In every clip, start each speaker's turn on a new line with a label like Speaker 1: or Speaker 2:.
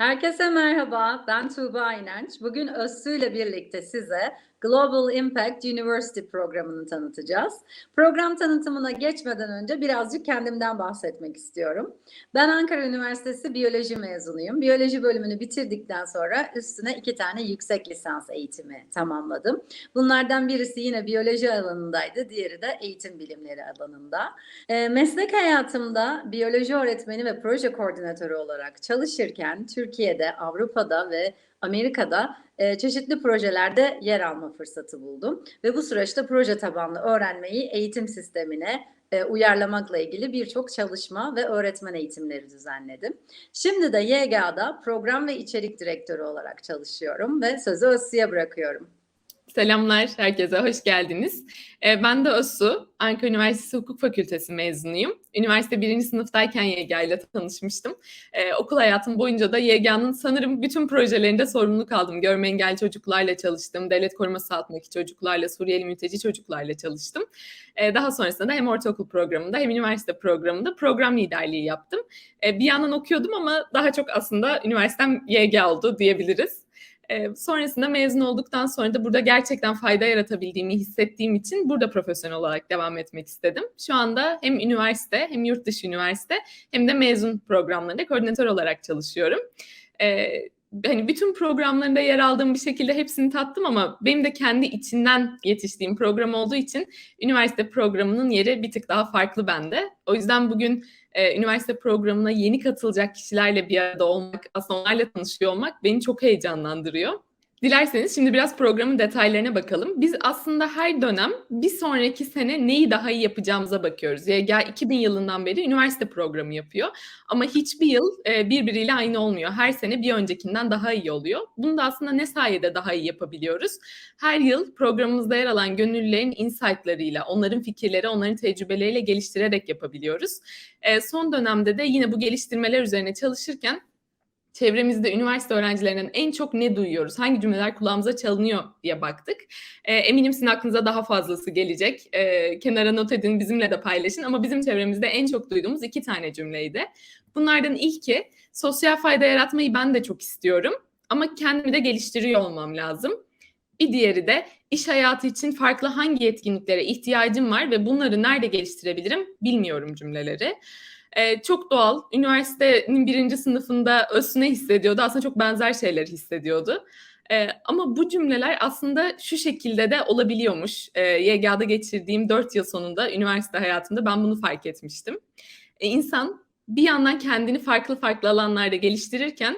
Speaker 1: Herkese merhaba, ben Tuğba İnanç. Bugün Özsu ile birlikte size Global Impact University programını tanıtacağız. Program tanıtımına geçmeden önce birazcık kendimden bahsetmek istiyorum. Ben Ankara Üniversitesi Biyoloji mezunuyum. Biyoloji bölümünü bitirdikten sonra üstüne iki tane yüksek lisans eğitimi tamamladım. Bunlardan birisi yine biyoloji alanındaydı, diğeri de eğitim bilimleri alanında. E, meslek hayatımda biyoloji öğretmeni ve proje koordinatörü olarak çalışırken Türkiye'de, Avrupa'da ve Amerika'da e, çeşitli projelerde yer alma fırsatı buldum ve bu süreçte proje tabanlı öğrenmeyi eğitim sistemine e, uyarlamakla ilgili birçok çalışma ve öğretmen eğitimleri düzenledim. Şimdi de YGA'da program ve içerik direktörü olarak çalışıyorum ve sözü Özsu'ya bırakıyorum.
Speaker 2: Selamlar herkese, hoş geldiniz. Ee, ben de Özsu, Ankara Üniversitesi Hukuk Fakültesi mezunuyum. Üniversite birinci sınıftayken YGA ile tanışmıştım. Ee, okul hayatım boyunca da YGA'nın sanırım bütün projelerinde sorumluluk aldım. Görme engelli çocuklarla çalıştım, devlet koruması altındaki çocuklarla, Suriyeli mülteci çocuklarla çalıştım. Ee, daha sonrasında da hem ortaokul programında hem üniversite programında program liderliği yaptım. bir yandan okuyordum ama daha çok aslında üniversitem YGA oldu diyebiliriz. E, sonrasında mezun olduktan sonra da burada gerçekten fayda yaratabildiğimi hissettiğim için burada profesyonel olarak devam etmek istedim. Şu anda hem üniversite hem yurt dışı üniversite hem de mezun programlarında koordinatör olarak çalışıyorum. E, hani bütün programlarında yer aldığım bir şekilde hepsini tattım ama benim de kendi içinden yetiştiğim program olduğu için üniversite programının yeri bir tık daha farklı bende. O yüzden bugün e, üniversite programına yeni katılacak kişilerle bir arada olmak, aslında onlarla tanışıyor olmak beni çok heyecanlandırıyor. Dilerseniz şimdi biraz programın detaylarına bakalım. Biz aslında her dönem bir sonraki sene neyi daha iyi yapacağımıza bakıyoruz. YGA 2000 yılından beri üniversite programı yapıyor. Ama hiçbir yıl e, birbiriyle aynı olmuyor. Her sene bir öncekinden daha iyi oluyor. Bunu da aslında ne sayede daha iyi yapabiliyoruz? Her yıl programımızda yer alan gönüllülerin insightlarıyla, onların fikirleri, onların tecrübeleriyle geliştirerek yapabiliyoruz. E, son dönemde de yine bu geliştirmeler üzerine çalışırken çevremizde üniversite öğrencilerinden en çok ne duyuyoruz? Hangi cümleler kulağımıza çalınıyor diye baktık. E, eminim sizin aklınıza daha fazlası gelecek. E, kenara not edin, bizimle de paylaşın. Ama bizim çevremizde en çok duyduğumuz iki tane cümleydi. Bunlardan ilki, sosyal fayda yaratmayı ben de çok istiyorum. Ama kendimi de geliştiriyor olmam lazım. Bir diğeri de iş hayatı için farklı hangi yetkinliklere ihtiyacım var ve bunları nerede geliştirebilirim bilmiyorum cümleleri. Ee, çok doğal. Üniversitenin birinci sınıfında Özsüne hissediyordu. Aslında çok benzer şeyler hissediyordu. Ee, ama bu cümleler aslında şu şekilde de olabiliyormuş. Ee, YGA'da geçirdiğim dört yıl sonunda üniversite hayatımda ben bunu fark etmiştim. Ee, insan bir yandan kendini farklı farklı alanlarda geliştirirken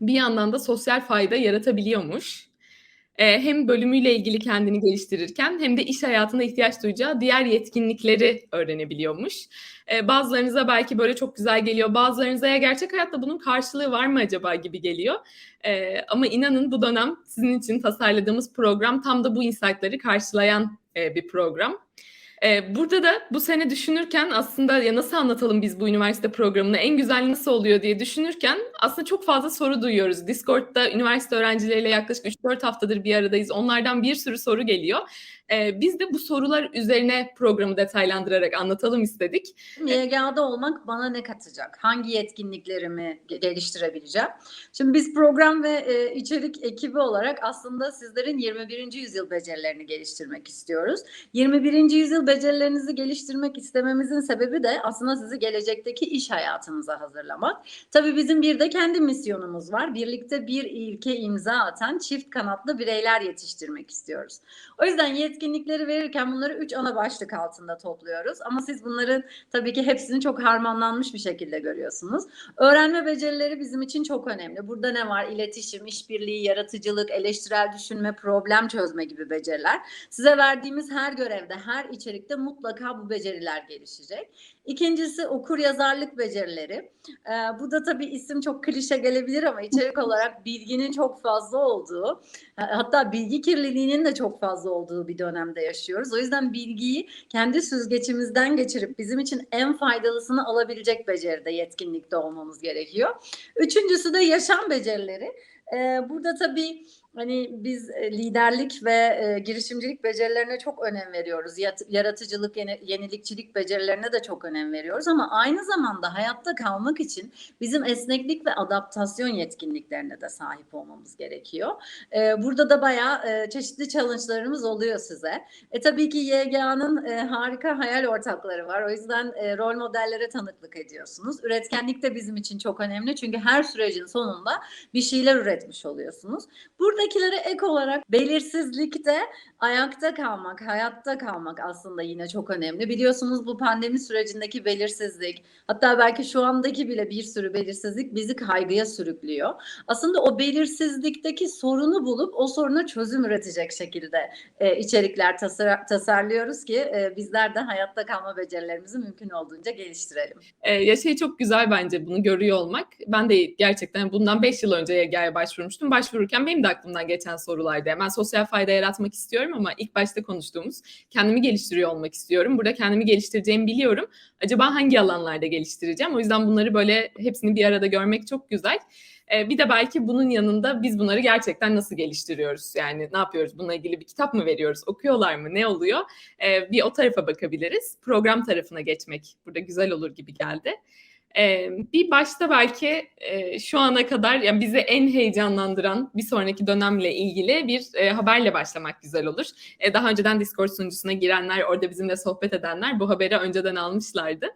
Speaker 2: bir yandan da sosyal fayda yaratabiliyormuş hem bölümüyle ilgili kendini geliştirirken hem de iş hayatında ihtiyaç duyacağı diğer yetkinlikleri öğrenebiliyormuş. Bazılarınıza belki böyle çok güzel geliyor, bazılarınıza ya gerçek hayatta bunun karşılığı var mı acaba gibi geliyor. ama inanın bu dönem sizin için tasarladığımız program tam da bu insight'ları karşılayan bir program. Burada da bu sene düşünürken aslında ya nasıl anlatalım biz bu üniversite programını en güzel nasıl oluyor diye düşünürken aslında çok fazla soru duyuyoruz. Discord'da üniversite öğrencileriyle yaklaşık 3-4 haftadır bir aradayız. Onlardan bir sürü soru geliyor. Ee, biz de bu sorular üzerine programı detaylandırarak anlatalım istedik.
Speaker 1: YGA'da olmak bana ne katacak? Hangi yetkinliklerimi geliştirebileceğim? Şimdi biz program ve e, içerik ekibi olarak aslında sizlerin 21. yüzyıl becerilerini geliştirmek istiyoruz. 21. yüzyıl becerilerinizi geliştirmek istememizin sebebi de aslında sizi gelecekteki iş hayatınıza hazırlamak. Tabii bizim bir de kendi misyonumuz var. Birlikte bir ilke imza atan çift kanatlı bireyler yetiştirmek istiyoruz. O yüzden yetkinlikleri verirken bunları üç ana başlık altında topluyoruz. Ama siz bunların tabii ki hepsini çok harmanlanmış bir şekilde görüyorsunuz. Öğrenme becerileri bizim için çok önemli. Burada ne var? İletişim, işbirliği, yaratıcılık, eleştirel düşünme, problem çözme gibi beceriler. Size verdiğimiz her görevde, her içerikte mutlaka bu beceriler gelişecek. İkincisi okur yazarlık becerileri. Ee, bu da tabii isim çok klişe gelebilir ama içerik olarak bilginin çok fazla olduğu, hatta bilgi kirliliğinin de çok fazla olduğu bir dönemde yaşıyoruz. O yüzden bilgiyi kendi süzgeçimizden geçirip bizim için en faydalısını alabilecek beceride, yetkinlikte olmamız gerekiyor. Üçüncüsü de yaşam becerileri. Ee, burada tabii Hani biz e, liderlik ve e, girişimcilik becerilerine çok önem veriyoruz. Yaratıcılık, yeni- yenilikçilik becerilerine de çok önem veriyoruz. Ama aynı zamanda hayatta kalmak için bizim esneklik ve adaptasyon yetkinliklerine de sahip olmamız gerekiyor. E, Burada da bayağı çeşitli challenge'larımız oluyor size. E tabii ki YGA'nın harika hayal ortakları var. O yüzden rol modellere tanıklık ediyorsunuz. Üretkenlik de bizim için çok önemli. Çünkü her sürecin sonunda bir şeyler üretmiş oluyorsunuz. Buradakilere ek olarak belirsizlikte ayakta kalmak, hayatta kalmak aslında yine çok önemli. Biliyorsunuz bu pandemi sürecindeki belirsizlik, hatta belki şu andaki bile bir sürü belirsizlik bizi kaygıya sürüklüyor. Aslında o belirsizlikteki sorunu bulup o soruna çözüm üretecek şekilde e, içerikler tasar- tasarlıyoruz ki e, bizler de hayatta kalma becerilerimizi mümkün olduğunca geliştirelim.
Speaker 2: Ee, ya şey çok güzel bence bunu görüyor olmak. Ben de gerçekten bundan 5 yıl önce YG'ye başvurmuştum. Başvururken benim de aklımdan geçen sorulardı. Ben sosyal fayda yaratmak istiyorum ama ilk başta konuştuğumuz kendimi geliştiriyor olmak istiyorum. Burada kendimi geliştireceğimi biliyorum. Acaba hangi alanlarda geliştireceğim? O yüzden bunları böyle hepsini bir arada görmek çok güzel. Ee, bir de belki bunun yanında biz bunları gerçekten nasıl geliştiriyoruz? Yani ne yapıyoruz? Bununla ilgili bir kitap mı veriyoruz? Okuyorlar mı? Ne oluyor? Ee, bir o tarafa bakabiliriz. Program tarafına geçmek burada güzel olur gibi geldi. Ee, bir başta belki e, şu ana kadar yani bizi en heyecanlandıran bir sonraki dönemle ilgili bir e, haberle başlamak güzel olur. E, daha önceden Discord sunucusuna girenler, orada bizimle sohbet edenler bu haberi önceden almışlardı.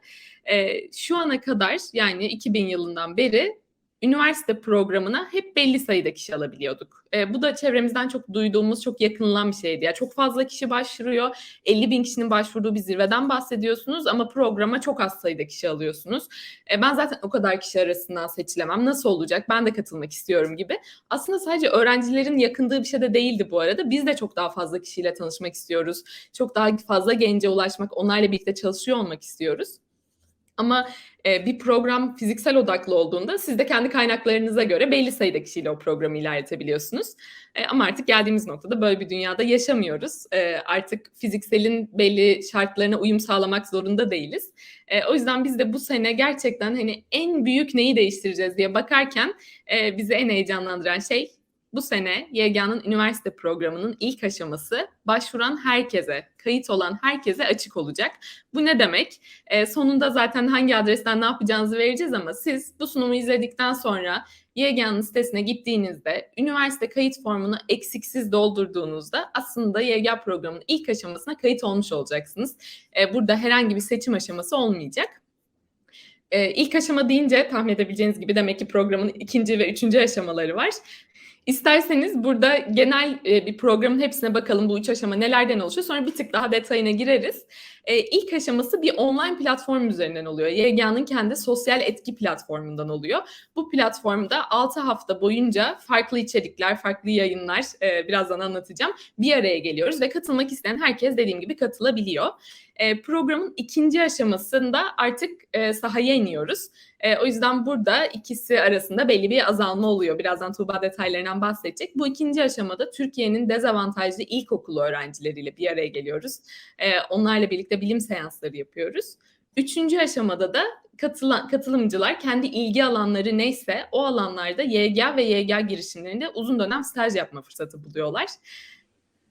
Speaker 2: E, şu ana kadar yani 2000 yılından beri üniversite programına hep belli sayıda kişi alabiliyorduk. E, bu da çevremizden çok duyduğumuz, çok yakınılan bir şeydi. Yani çok fazla kişi başvuruyor. 50 bin kişinin başvurduğu bir zirveden bahsediyorsunuz ama programa çok az sayıda kişi alıyorsunuz. E, ben zaten o kadar kişi arasından seçilemem. Nasıl olacak? Ben de katılmak istiyorum gibi. Aslında sadece öğrencilerin yakındığı bir şey de değildi bu arada. Biz de çok daha fazla kişiyle tanışmak istiyoruz. Çok daha fazla gence ulaşmak, onlarla birlikte çalışıyor olmak istiyoruz. Ama e, bir program fiziksel odaklı olduğunda siz de kendi kaynaklarınıza göre belli sayıda kişiyle o programı ilerletebiliyorsunuz. E, ama artık geldiğimiz noktada böyle bir dünyada yaşamıyoruz. E, artık fizikselin belli şartlarına uyum sağlamak zorunda değiliz. E, o yüzden biz de bu sene gerçekten hani en büyük neyi değiştireceğiz diye bakarken e, bizi en heyecanlandıran şey bu sene YGA'nın üniversite programının ilk aşaması başvuran herkese, kayıt olan herkese açık olacak. Bu ne demek? E, sonunda zaten hangi adresten ne yapacağınızı vereceğiz ama siz bu sunumu izledikten sonra YGA'nın sitesine gittiğinizde üniversite kayıt formunu eksiksiz doldurduğunuzda aslında YGA programının ilk aşamasına kayıt olmuş olacaksınız. E, burada herhangi bir seçim aşaması olmayacak. E, ilk aşama deyince tahmin edebileceğiniz gibi demek ki programın ikinci ve üçüncü aşamaları var. İsterseniz burada genel e, bir programın hepsine bakalım bu üç aşama nelerden oluşuyor. Sonra bir tık daha detayına gireriz. E, ilk aşaması bir online platform üzerinden oluyor. YGA'nın kendi sosyal etki platformundan oluyor. Bu platformda 6 hafta boyunca farklı içerikler, farklı yayınlar e, birazdan anlatacağım. Bir araya geliyoruz ve katılmak isteyen herkes dediğim gibi katılabiliyor. E, programın ikinci aşamasında artık sahaya iniyoruz. E, o yüzden burada ikisi arasında belli bir azalma oluyor. Birazdan Tuğba detaylarından bahsedecek. Bu ikinci aşamada Türkiye'nin dezavantajlı ilkokulu öğrencileriyle bir araya geliyoruz. E, onlarla birlikte bilim seansları yapıyoruz. Üçüncü aşamada da katılan, katılımcılar kendi ilgi alanları neyse o alanlarda YGA ve YGA girişimlerinde uzun dönem staj yapma fırsatı buluyorlar.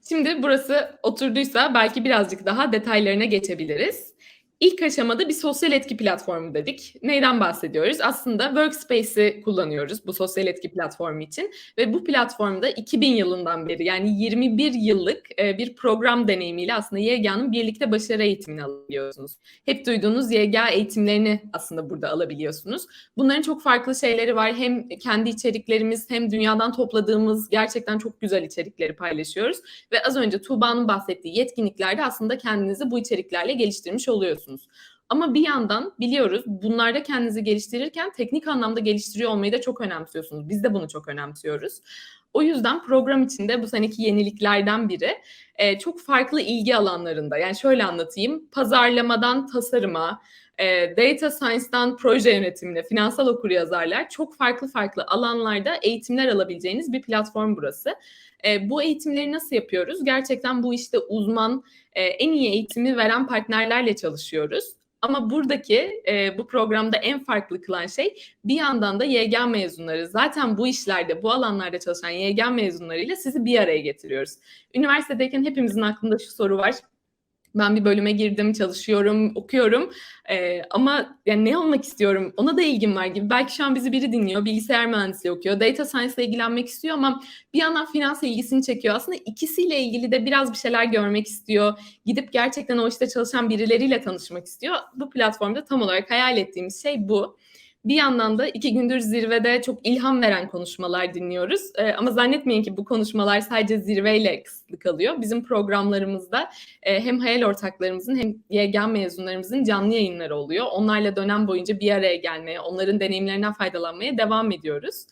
Speaker 2: Şimdi burası oturduysa belki birazcık daha detaylarına geçebiliriz. İlk aşamada bir sosyal etki platformu dedik. Neyden bahsediyoruz? Aslında Workspace'i kullanıyoruz bu sosyal etki platformu için. Ve bu platformda 2000 yılından beri yani 21 yıllık e, bir program deneyimiyle aslında YGA'nın birlikte başarı eğitimini alabiliyorsunuz. Hep duyduğunuz YGA eğitimlerini aslında burada alabiliyorsunuz. Bunların çok farklı şeyleri var. Hem kendi içeriklerimiz hem dünyadan topladığımız gerçekten çok güzel içerikleri paylaşıyoruz. Ve az önce Tuğba'nın bahsettiği yetkinliklerde aslında kendinizi bu içeriklerle geliştirmiş oluyorsunuz. Ama bir yandan biliyoruz bunlarda kendinizi geliştirirken teknik anlamda geliştiriyor olmayı da çok önemsiyorsunuz. Biz de bunu çok önemsiyoruz. O yüzden program içinde bu seneki yeniliklerden biri e, çok farklı ilgi alanlarında. Yani şöyle anlatayım. Pazarlamadan tasarıma, e, data science'dan proje yönetimine, finansal okuryazarlar çok farklı farklı alanlarda eğitimler alabileceğiniz bir platform burası. E, bu eğitimleri nasıl yapıyoruz? Gerçekten bu işte uzman, e, en iyi eğitimi veren partnerlerle çalışıyoruz. Ama buradaki e, bu programda en farklı kılan şey bir yandan da YG mezunları zaten bu işlerde bu alanlarda çalışan YG mezunlarıyla sizi bir araya getiriyoruz. Üniversitedeyken hepimizin aklında şu soru var. Ben bir bölüme girdim, çalışıyorum, okuyorum ee, ama yani ne olmak istiyorum, ona da ilgim var gibi. Belki şu an bizi biri dinliyor, bilgisayar mühendisliği okuyor, data science ile ilgilenmek istiyor ama bir yandan finans ilgisini çekiyor. Aslında ikisiyle ilgili de biraz bir şeyler görmek istiyor. Gidip gerçekten o işte çalışan birileriyle tanışmak istiyor. Bu platformda tam olarak hayal ettiğimiz şey bu. Bir yandan da iki gündür zirvede çok ilham veren konuşmalar dinliyoruz. Ee, ama zannetmeyin ki bu konuşmalar sadece zirveyle kısıtlı kalıyor. Bizim programlarımızda e, hem hayal ortaklarımızın hem YGN mezunlarımızın canlı yayınları oluyor. Onlarla dönem boyunca bir araya gelmeye, onların deneyimlerinden faydalanmaya devam ediyoruz.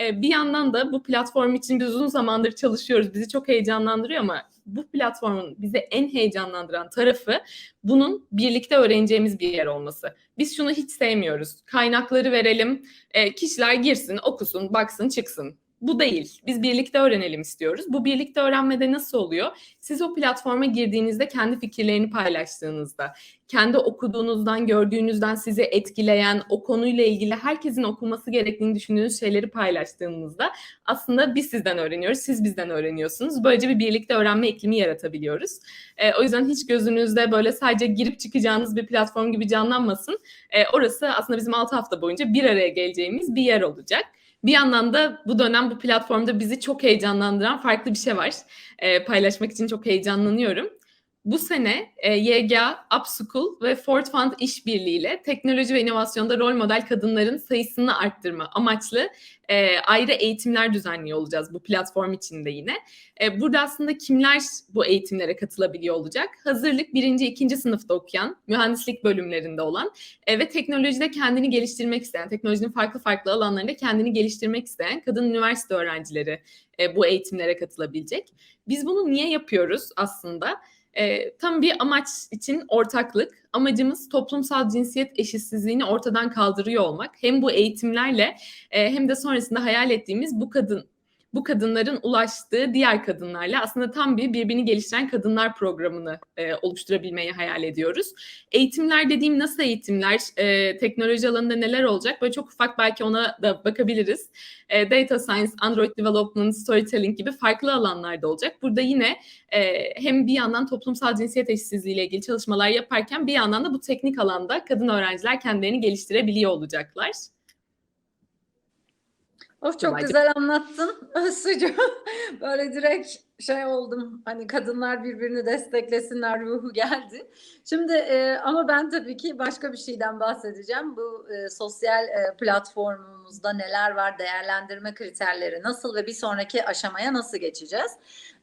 Speaker 2: Ee, bir yandan da bu platform için biz uzun zamandır çalışıyoruz. Bizi çok heyecanlandırıyor ama bu platformun bizi en heyecanlandıran tarafı bunun birlikte öğreneceğimiz bir yer olması. Biz şunu hiç sevmiyoruz. Kaynakları verelim, e, kişiler girsin, okusun, baksın, çıksın. Bu değil. Biz birlikte öğrenelim istiyoruz. Bu birlikte öğrenmede nasıl oluyor? Siz o platforma girdiğinizde kendi fikirlerini paylaştığınızda, kendi okuduğunuzdan, gördüğünüzden sizi etkileyen, o konuyla ilgili herkesin okuması gerektiğini düşündüğünüz şeyleri paylaştığınızda aslında biz sizden öğreniyoruz, siz bizden öğreniyorsunuz. Böylece bir birlikte öğrenme iklimi yaratabiliyoruz. E, o yüzden hiç gözünüzde böyle sadece girip çıkacağınız bir platform gibi canlanmasın. E, orası aslında bizim 6 hafta boyunca bir araya geleceğimiz bir yer olacak. Bir yandan da bu dönem bu platformda bizi çok heyecanlandıran farklı bir şey var. E, paylaşmak için çok heyecanlanıyorum. Bu sene e, YGA, Upschool ve Ford Fund işbirliğiyle teknoloji ve inovasyonda rol model kadınların sayısını arttırma amaçlı e, ayrı eğitimler düzenliyor olacağız bu platform içinde yine. E, burada aslında kimler bu eğitimlere katılabiliyor olacak? Hazırlık birinci, ikinci sınıfta okuyan, mühendislik bölümlerinde olan e, ve teknolojide kendini geliştirmek isteyen, teknolojinin farklı farklı alanlarında kendini geliştirmek isteyen kadın üniversite öğrencileri e, bu eğitimlere katılabilecek. Biz bunu niye yapıyoruz aslında? E, tam bir amaç için ortaklık. Amacımız toplumsal cinsiyet eşitsizliğini ortadan kaldırıyor olmak. Hem bu eğitimlerle e, hem de sonrasında hayal ettiğimiz bu kadın bu kadınların ulaştığı diğer kadınlarla aslında tam bir birbirini geliştiren kadınlar programını e, oluşturabilmeyi hayal ediyoruz. Eğitimler dediğim nasıl eğitimler, e, teknoloji alanında neler olacak böyle çok ufak belki ona da bakabiliriz. E, data science, Android development, storytelling gibi farklı alanlarda olacak. Burada yine e, hem bir yandan toplumsal cinsiyet eşitsizliği ile ilgili çalışmalar yaparken bir yandan da bu teknik alanda kadın öğrenciler kendilerini geliştirebiliyor olacaklar.
Speaker 1: Of çok
Speaker 2: Kolayca.
Speaker 1: güzel anlattın Özsucuğum. Böyle direkt şey oldum hani kadınlar birbirini desteklesinler ruhu geldi. Şimdi e, ama ben tabii ki başka bir şeyden bahsedeceğim. Bu e, sosyal e, platformumuzda neler var, değerlendirme kriterleri nasıl ve bir sonraki aşamaya nasıl geçeceğiz?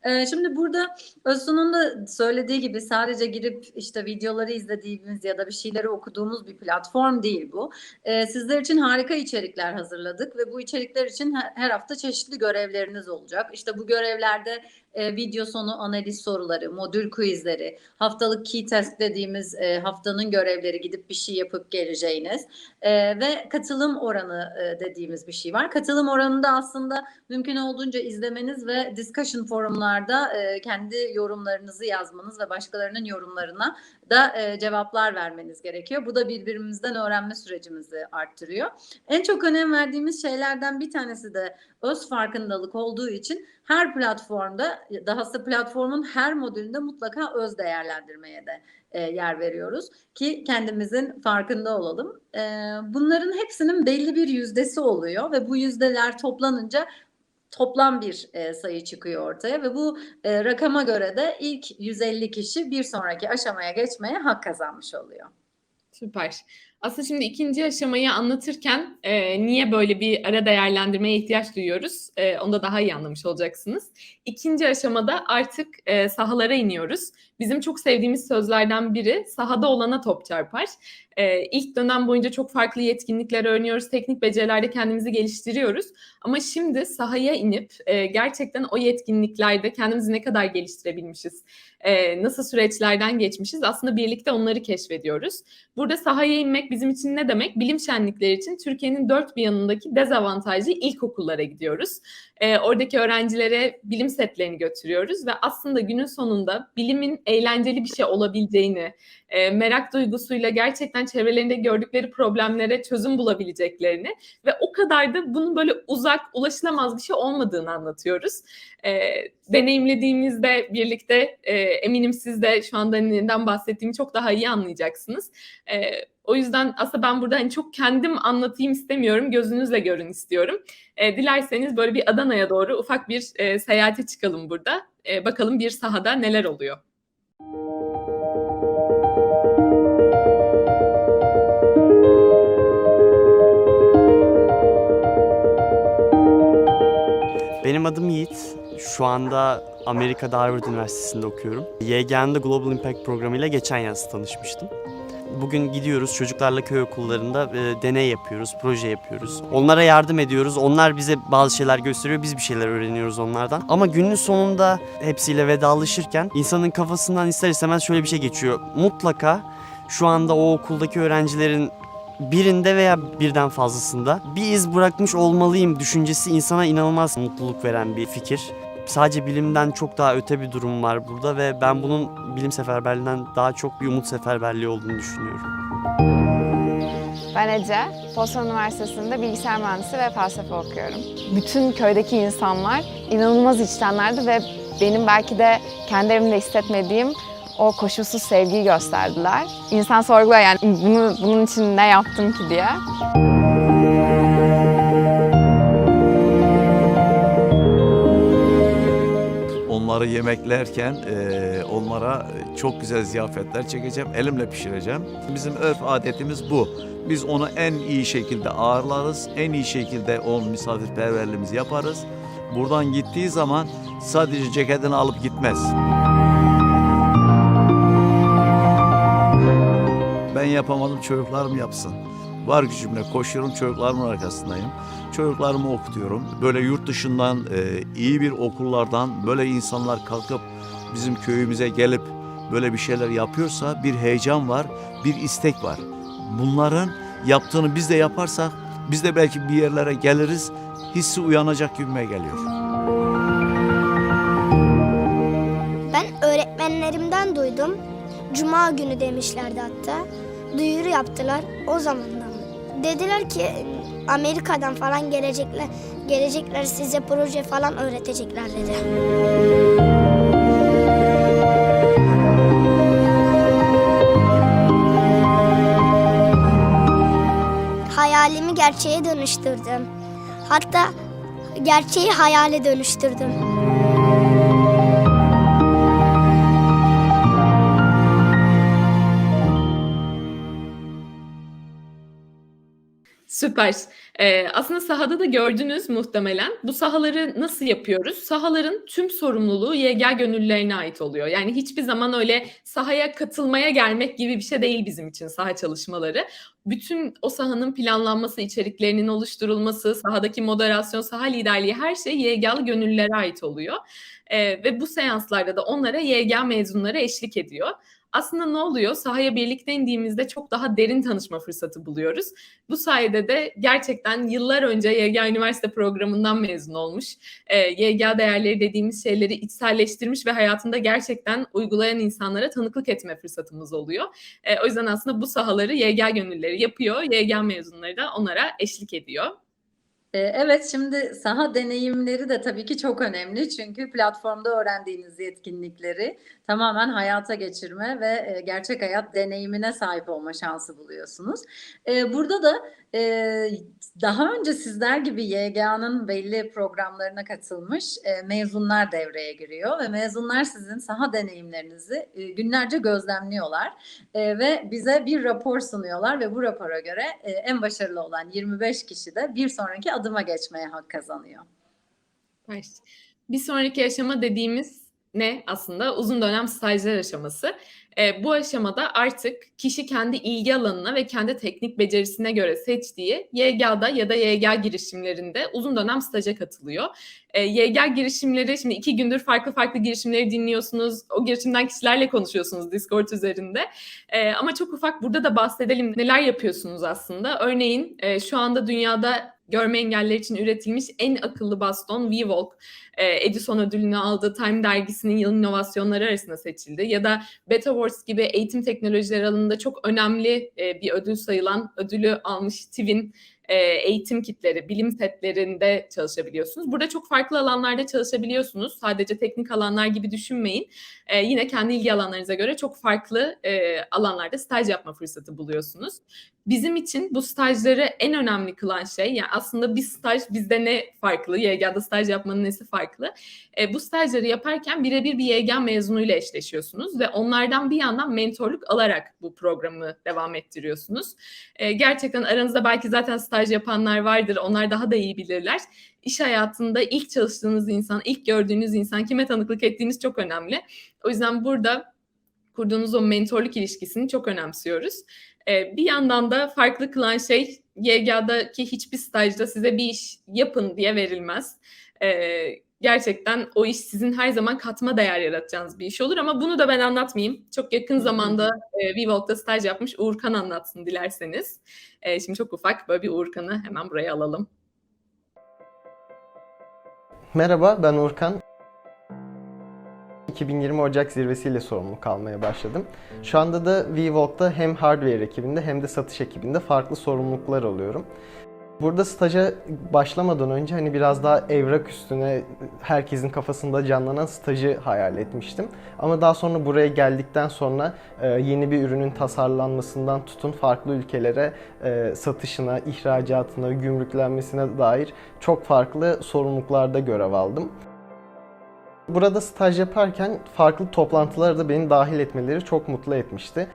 Speaker 1: E, şimdi burada Özsu'nun da söylediği gibi sadece girip işte videoları izlediğimiz ya da bir şeyleri okuduğumuz bir platform değil bu. E, sizler için harika içerikler hazırladık ve bu içerikler için her, hafta çeşitli görevleriniz olacak. İşte bu görevlerde e, video sonu analiz soruları, modül quizleri, haftalık key test dediğimiz e, haftanın görevleri gidip bir şey yapıp geleceğiniz e, ve katılım oranı e, dediğimiz bir şey var. Katılım oranında aslında mümkün olduğunca izlemeniz ve discussion forumlarda e, kendi yorumlarınızı yazmanız ve başkalarının yorumlarına da e, cevaplar vermeniz gerekiyor. Bu da birbirimizden öğrenme sürecimizi arttırıyor. En çok önem verdiğimiz şeylerden bir tanesi de öz farkındalık olduğu için her platformda dahası platformun her modülünde mutlaka öz değerlendirmeye de e, yer veriyoruz ki kendimizin farkında olalım. E, bunların hepsinin belli bir yüzdesi oluyor ve bu yüzdeler toplanınca toplam bir e, sayı çıkıyor ortaya ve bu e, rakama göre de ilk 150 kişi bir sonraki aşamaya geçmeye hak kazanmış oluyor.
Speaker 2: Süper. Aslında şimdi ikinci aşamayı anlatırken e, niye böyle bir ara değerlendirmeye ihtiyaç duyuyoruz e, onu da daha iyi anlamış olacaksınız. İkinci aşamada artık e, sahalara iniyoruz. Bizim çok sevdiğimiz sözlerden biri sahada olana top çarpar. E, ilk dönem boyunca çok farklı yetkinlikler öğreniyoruz, teknik becerilerde kendimizi geliştiriyoruz. Ama şimdi sahaya inip e, gerçekten o yetkinliklerde kendimizi ne kadar geliştirebilmişiz, e, nasıl süreçlerden geçmişiz aslında birlikte onları keşfediyoruz. Burada sahaya inmek bizim için ne demek? Bilim şenlikleri için Türkiye'nin dört bir yanındaki dezavantajlı ilkokullara gidiyoruz. Ee, oradaki öğrencilere bilim setlerini götürüyoruz ve aslında günün sonunda bilimin eğlenceli bir şey olabileceğini, e, merak duygusuyla gerçekten çevrelerinde gördükleri problemlere çözüm bulabileceklerini ve o kadar da bunun böyle uzak, ulaşılamaz bir şey olmadığını anlatıyoruz. E, deneyimlediğimizde birlikte e, eminim siz de şu anda neden bahsettiğimi çok daha iyi anlayacaksınız. E, o yüzden aslında ben burada hani çok kendim anlatayım istemiyorum, gözünüzle görün istiyorum. E, dilerseniz böyle bir Adana'ya doğru ufak bir e, seyahate çıkalım burada. E, bakalım bir sahada neler oluyor.
Speaker 3: Benim adım Yiğit. Şu anda Amerika'da Harvard Üniversitesi'nde okuyorum. YGN'de Global Impact programıyla geçen yaz tanışmıştım. Bugün gidiyoruz çocuklarla köy okullarında e, deney yapıyoruz, proje yapıyoruz. Onlara yardım ediyoruz. Onlar bize bazı şeyler gösteriyor, biz bir şeyler öğreniyoruz onlardan. Ama günün sonunda hepsiyle vedalaşırken insanın kafasından ister istemez şöyle bir şey geçiyor. Mutlaka şu anda o okuldaki öğrencilerin birinde veya birden fazlasında bir iz bırakmış olmalıyım düşüncesi insana inanılmaz mutluluk veren bir fikir. Sadece bilimden çok daha öte bir durum var burada ve ben bunun bilim seferberliğinden daha çok bir umut seferberliği olduğunu düşünüyorum.
Speaker 4: Ben Ece, Boston Üniversitesi'nde bilgisayar mühendisi ve felsefe okuyorum. Bütün köydeki insanlar inanılmaz içtenlerdi ve benim belki de kendi evimde hissetmediğim o koşulsuz sevgiyi gösterdiler. İnsan sorguluyor yani bunu, bunun için ne yaptım ki diye.
Speaker 5: Onları yemeklerken eee, onlara çok güzel ziyafetler çekeceğim. Elimle pişireceğim. Bizim örf adetimiz bu. Biz onu en iyi şekilde ağırlarız. En iyi şekilde onun misafirperverliğimizi yaparız. Buradan gittiği zaman sadece ceketini alıp gitmez. Ben yapamadım çocuklarım yapsın. Var gücümle koşuyorum çocuklarımın arkasındayım. Çocuklarımı okutuyorum. Böyle yurt dışından e, iyi bir okullardan böyle insanlar kalkıp bizim köyümüze gelip böyle bir şeyler yapıyorsa bir heyecan var, bir istek var. Bunların yaptığını biz de yaparsak biz de belki bir yerlere geliriz. Hissi uyanacak gibime geliyor.
Speaker 6: Ben öğretmenlerimden duydum. Cuma günü demişlerdi hatta. Duyuru yaptılar o zamandan. Dediler ki Amerika'dan falan gelecekler, gelecekler size proje falan öğretecekler dedi. Hayalimi gerçeğe dönüştürdüm. Hatta gerçeği hayale dönüştürdüm.
Speaker 2: Süper. Ee, aslında sahada da gördünüz muhtemelen. Bu sahaları nasıl yapıyoruz? Sahaların tüm sorumluluğu YGL gönüllülerine ait oluyor. Yani hiçbir zaman öyle sahaya katılmaya gelmek gibi bir şey değil bizim için saha çalışmaları. Bütün o sahanın planlanması, içeriklerinin oluşturulması, sahadaki moderasyon, saha liderliği her şey YGL gönüllülere ait oluyor. Ee, ve bu seanslarda da onlara YGL mezunları eşlik ediyor aslında ne oluyor? Sahaya birlikte indiğimizde çok daha derin tanışma fırsatı buluyoruz. Bu sayede de gerçekten yıllar önce YG Üniversite programından mezun olmuş, e, YG değerleri dediğimiz şeyleri içselleştirmiş ve hayatında gerçekten uygulayan insanlara tanıklık etme fırsatımız oluyor. E, o yüzden aslında bu sahaları YG gönülleri yapıyor, YG mezunları da onlara eşlik ediyor.
Speaker 1: Ee, Evet, şimdi saha deneyimleri de tabii ki çok önemli. Çünkü platformda öğrendiğiniz yetkinlikleri tamamen hayata geçirme ve e, gerçek hayat deneyimine sahip olma şansı buluyorsunuz. Ee, Burada da e, daha önce sizler gibi YGA'nın belli programlarına katılmış e, mezunlar devreye giriyor ve mezunlar sizin saha deneyimlerinizi e, günlerce gözlemliyorlar E, ve bize bir rapor sunuyorlar ve bu rapora göre e, en başarılı olan 25 kişi de bir sonraki adıma geçmeye hak kazanıyor.
Speaker 2: Bir sonraki aşama dediğimiz ne aslında? Uzun dönem stajlar aşaması. E, bu aşamada artık kişi kendi ilgi alanına ve kendi teknik becerisine göre seçtiği YGA'da ya da YGA girişimlerinde uzun dönem staja katılıyor. E, YGA girişimleri, şimdi iki gündür farklı farklı girişimleri dinliyorsunuz. O girişimden kişilerle konuşuyorsunuz Discord üzerinde. E, ama çok ufak burada da bahsedelim. Neler yapıyorsunuz aslında? Örneğin e, şu anda dünyada görme engelliler için üretilmiş en akıllı baston V-Walk. E, Edison ödülünü aldı. Time dergisinin yılın inovasyonları arasında seçildi. Ya da Beta Awards gibi eğitim teknolojileri alanında çok önemli e, bir ödül sayılan ödülü almış TİV'in e, eğitim kitleri, bilim setlerinde çalışabiliyorsunuz. Burada çok farklı alanlarda çalışabiliyorsunuz. Sadece teknik alanlar gibi düşünmeyin. E, yine kendi ilgi alanlarınıza göre çok farklı e, alanlarda staj yapma fırsatı buluyorsunuz. Bizim için bu stajları en önemli kılan şey, yani aslında bir staj bizde ne farklı, YGA'da staj yapmanın nesi farklı? E, bu stajları yaparken birebir bir YGA mezunuyla eşleşiyorsunuz ve onlardan bir yandan mentorluk alarak bu programı devam ettiriyorsunuz. E, gerçekten aranızda belki zaten staj yapanlar vardır, onlar daha da iyi bilirler. İş hayatında ilk çalıştığınız insan, ilk gördüğünüz insan, kime tanıklık ettiğiniz çok önemli. O yüzden burada kurduğunuz o mentorluk ilişkisini çok önemsiyoruz. Ee, bir yandan da farklı kılan şey YGA'daki hiçbir stajda size bir iş yapın diye verilmez. Ee, gerçekten o iş sizin her zaman katma değer yaratacağınız bir iş olur ama bunu da ben anlatmayayım. Çok yakın zamanda e, Vivalk'ta staj yapmış Uğurkan anlatsın dilerseniz. E, şimdi çok ufak böyle bir Uğurkan'ı hemen buraya alalım.
Speaker 7: Merhaba, ben Urkan. 2020 Ocak zirvesiyle sorumluluk almaya başladım. Şu anda da VWalk'ta hem hardware ekibinde hem de satış ekibinde farklı sorumluluklar alıyorum. Burada staja başlamadan önce hani biraz daha evrak üstüne herkesin kafasında canlanan stajı hayal etmiştim. Ama daha sonra buraya geldikten sonra e, yeni bir ürünün tasarlanmasından tutun farklı ülkelere e, satışına, ihracatına, gümrüklenmesine dair çok farklı sorumluluklarda görev aldım. Burada staj yaparken farklı toplantılara da beni dahil etmeleri çok mutlu etmişti.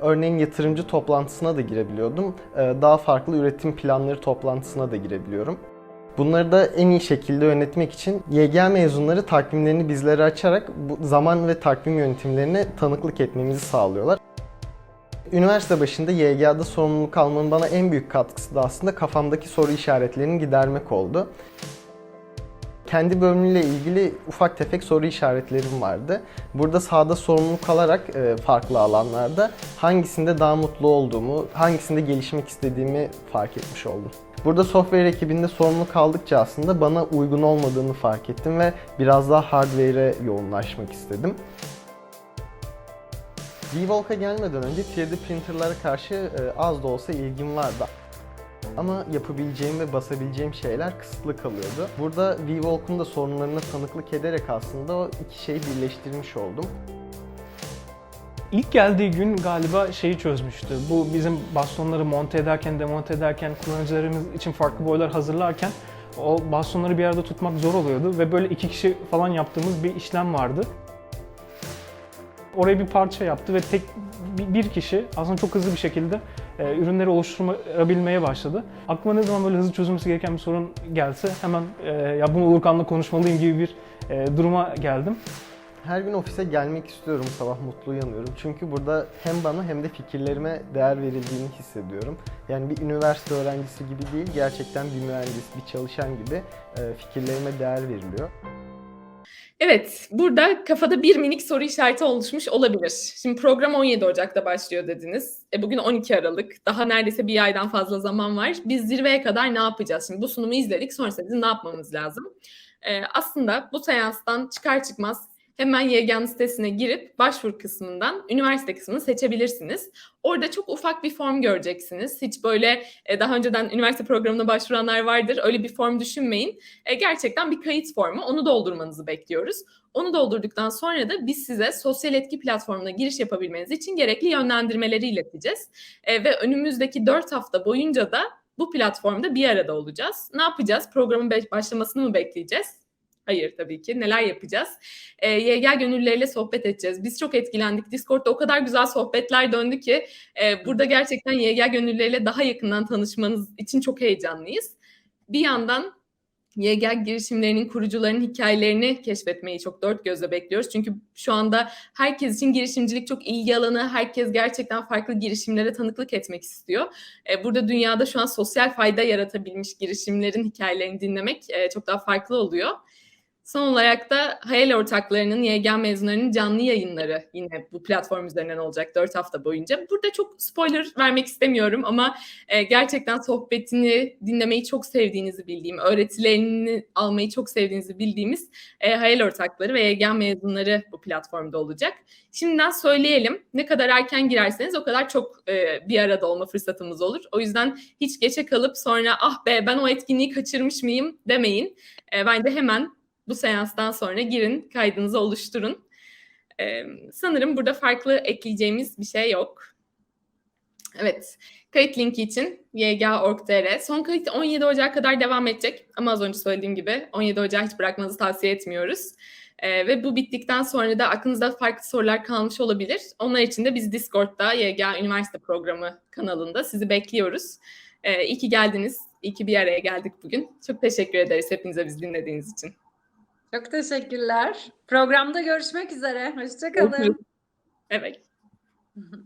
Speaker 7: Örneğin yatırımcı toplantısına da girebiliyordum. Ee, Daha farklı üretim planları toplantısına da girebiliyorum. Bunları da en iyi şekilde yönetmek için YGA mezunları takvimlerini bizlere açarak bu zaman ve takvim yönetimlerine tanıklık etmemizi sağlıyorlar. Üniversite başında YGA'da sorumluluk almanın bana en büyük katkısı da aslında kafamdaki soru işaretlerini gidermek oldu. Kendi bölümüyle ilgili ufak tefek soru işaretlerim vardı. Burada sahada sorumluluk alarak e, farklı alanlarda hangisinde daha mutlu olduğumu, hangisinde gelişmek istediğimi fark etmiş oldum. Burada software ekibinde sorumluluk kaldıkça aslında bana uygun olmadığını fark ettim ve biraz daha hardware'e yoğunlaşmak istedim. D-Volk'a gelmeden önce 3D printerlara karşı e, az da olsa ilgim vardı. Ama yapabileceğim ve basabileceğim şeyler kısıtlı kalıyordu. Burada V-Walk'un da sorunlarına tanıklık ederek aslında o iki şeyi birleştirmiş oldum.
Speaker 8: İlk geldiği gün galiba şeyi çözmüştü. Bu bizim bastonları monte ederken, demonte ederken, kullanıcılarımız için farklı boylar hazırlarken o bastonları bir arada tutmak zor oluyordu ve böyle iki kişi falan yaptığımız bir işlem vardı. Oraya bir parça yaptı ve tek bir- kişi aslında çok hızlı bir şekilde e, ürünleri oluşturabilmeye başladı. Aklıma ne zaman böyle hızlı çözülmesi gereken bir sorun gelse hemen e, ya bunu Uğurkan'la konuşmalıyım gibi bir e, duruma geldim.
Speaker 7: Her gün ofise gelmek istiyorum, sabah mutlu uyanıyorum. Çünkü burada hem bana hem de fikirlerime değer verildiğini hissediyorum. Yani bir üniversite öğrencisi gibi değil, gerçekten bir mühendis, bir çalışan gibi e, fikirlerime değer veriliyor.
Speaker 2: Evet, burada kafada bir minik soru işareti oluşmuş olabilir. Şimdi program 17 Ocak'ta başlıyor dediniz. E bugün 12 Aralık. Daha neredeyse bir aydan fazla zaman var. Biz zirveye kadar ne yapacağız? Şimdi bu sunumu izledik. Sonrasında ne yapmamız lazım? E, aslında bu seanstan çıkar çıkmaz hemen YGA'nın sitesine girip başvuru kısmından üniversite kısmını seçebilirsiniz. Orada çok ufak bir form göreceksiniz. Hiç böyle e, daha önceden üniversite programına başvuranlar vardır. Öyle bir form düşünmeyin. E, gerçekten bir kayıt formu. Onu doldurmanızı bekliyoruz. Onu doldurduktan sonra da biz size sosyal etki platformuna giriş yapabilmeniz için gerekli yönlendirmeleri ileteceğiz. E, ve önümüzdeki 4 hafta boyunca da bu platformda bir arada olacağız. Ne yapacağız? Programın başlamasını mı bekleyeceğiz? Hayır tabii ki. Neler yapacağız? E, YGA gönüllüleriyle sohbet edeceğiz. Biz çok etkilendik. Discord'da o kadar güzel sohbetler döndü ki e, burada gerçekten YGA gönüllüleriyle daha yakından tanışmanız için çok heyecanlıyız. Bir yandan YGEL girişimlerinin kurucularının hikayelerini keşfetmeyi çok dört gözle bekliyoruz. Çünkü şu anda herkes için girişimcilik çok ilgi alanı. Herkes gerçekten farklı girişimlere tanıklık etmek istiyor. E, Burada dünyada şu an sosyal fayda yaratabilmiş girişimlerin hikayelerini dinlemek e, çok daha farklı oluyor. Son olarak da hayal ortaklarının, YGEL mezunlarının canlı yayınları yine bu platform üzerinden olacak 4 hafta boyunca. Burada çok spoiler vermek istemiyorum ama e, gerçekten sohbetini dinlemeyi çok sevdiğinizi bildiğim, öğretilerini almayı çok sevdiğinizi bildiğimiz e, hayal ortakları ve YGEL mezunları bu platformda olacak. Şimdiden söyleyelim, ne kadar erken girerseniz o kadar çok e, bir arada olma fırsatımız olur. O yüzden hiç geçe kalıp sonra ah be ben o etkinliği kaçırmış mıyım demeyin. E, bence hemen bu seanstan sonra girin, kaydınızı oluşturun. Ee, sanırım burada farklı ekleyeceğimiz bir şey yok. Evet, kayıt linki için yg.org.tr. Son kayıt 17 Ocak kadar devam edecek. Ama az önce söylediğim gibi 17 Ocak hiç bırakmanızı tavsiye etmiyoruz. Ee, ve bu bittikten sonra da aklınızda farklı sorular kalmış olabilir. Onlar için de biz Discord'da YG Üniversite Programı kanalında sizi bekliyoruz. Ee, iyi ki geldiniz. İyi ki bir araya geldik bugün. Çok teşekkür ederiz hepinize bizi dinlediğiniz için.
Speaker 1: Çok teşekkürler. Programda görüşmek üzere. Hoşçakalın.
Speaker 2: Evet.